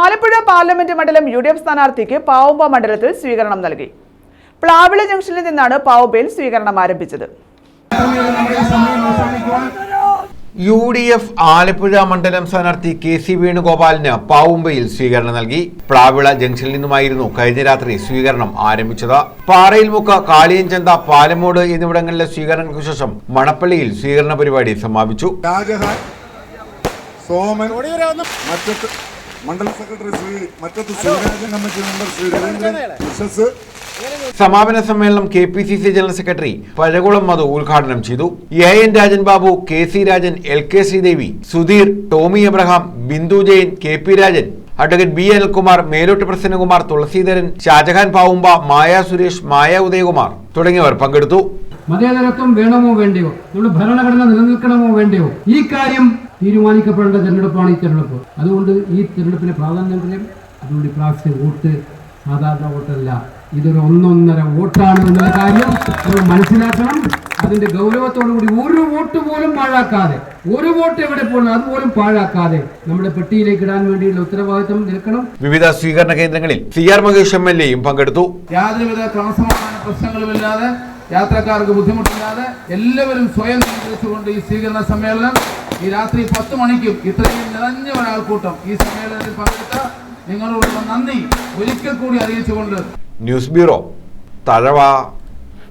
Alappuzha parliament മണ്ഡലം U D F സ്ഥാനാർത്ഥിക്ക് പാവുമ്പ മണ്ഡലത്തിൽ സ്വീകരണം നൽകി. പ്ലാവിള ജംഗ്ഷനിൽ നിന്നാണ് പാവുമ്പയിൽ സ്വീകരണം ആരംഭിച്ചത്. യു ഡി എഫ് ആലപ്പുഴ മണ്ഡലം സ്ഥാനാർത്ഥി കെ സി വേണുഗോപാലിന് പാവുമ്പയിൽ സ്വീകരണം നൽകി. പ്ലാവിള ജംഗ്ഷനിൽ നിന്നുമായിരുന്നു കഴിഞ്ഞ രാത്രി സ്വീകരണം ആരംഭിച്ചത്. പാറയിൽമുക്ക് കാളിയൻചന്ത പാലമോട് എന്നിവിടങ്ങളിലെ സ്വീകരണങ്ങൾക്ക് ശേഷം മണപ്പള്ളിയിൽ സ്വീകരണ പരിപാടി സമാപിച്ചു. മണ്ഡല secretary Shri Mattath Sivarajan committee member Shri Raveendran Viswas. സമാപന സമ്മേളനം K P C C general secretary Pazhakulam Madhu ഉദ്ഘാടനം ചെയ്തു. A N Rajan Babu K C Rajan L K Sreedevi Sudheer Tommy Abraham Bindu Jain K P Rajan advocate B Anilkumar Melottu Prasannakumar Thulaseedharan Shah Jahan Pavumba മായ സുരേഷ് മായ ഉദയകുമാർ തുടങ്ങിയവർ പങ്കെടുത്തു. മതേതരത്വം വേണമോ വേണ്ടയോ? നമ്മുടെ ഭരണഘടന നിലനിൽക്കണമോ വേണ്ടയോ? ഈ കാര്യം തീരുമാനിക്കപ്പെടേണ്ട തെരഞ്ഞെടുപ്പാണ് ഈ തിരഞ്ഞെടുപ്പ്. അതുകൊണ്ട് ഈ തെരഞ്ഞെടുപ്പിന് പ്രാധാന്യം പറയും അതുകൊണ്ട് ഇപ്രാവശ്യം വോട്ട് സാധാരണ വോട്ടല്ല. ഇതൊരു ഒന്നൊന്നര വോട്ടാണ് എന്നുള്ള കാര്യം നമ്മൾ മനസ്സിലാക്കണം. അതിന്റെ ഗൗരവത്തോടു കൂടി ഒരു വോട്ട് പോലും പാഴാക്കാതെ ഒരു വോട്ട് എവിടെ പോകണം അതുപോലും പാഴാക്കാതെ നമ്മുടെ പെട്ടിയിലേക്ക് ഇടാൻ വേണ്ടിയുള്ള ഉത്തരവാദിത്വം നിൽക്കണം. വിവിധ സ്വീകരണ കേന്ദ്രങ്ങളിൽ C R Mahesh M L എയും പങ്കെടുത്തു. യാതൊരുവിധ ക്രമസമാധാന പ്രശ്നങ്ങളുമില്ലാതെ യാത്രക്കാർക്ക് ബുദ്ധിമുട്ടില്ലാതെ എല്ലാവരും സ്വയം നിയന്ത്രിച്ചുകൊണ്ട് ഈ സ്വീകരണ സമ്മേളനം ഈ രാത്രി പത്ത് മണിക്കും ഇത്രയും നിറഞ്ഞ ഒരാൾക്കൂട്ടം ഈ സമ്മേളനത്തിൽ പങ്കെടുത്ത നിങ്ങളോടുള്ള നന്ദി. ഒരിക്കൽ കൂടി അറിയിച്ചുകൊണ്ട് ന്യൂസ് ബ്യൂറോ തഴവ.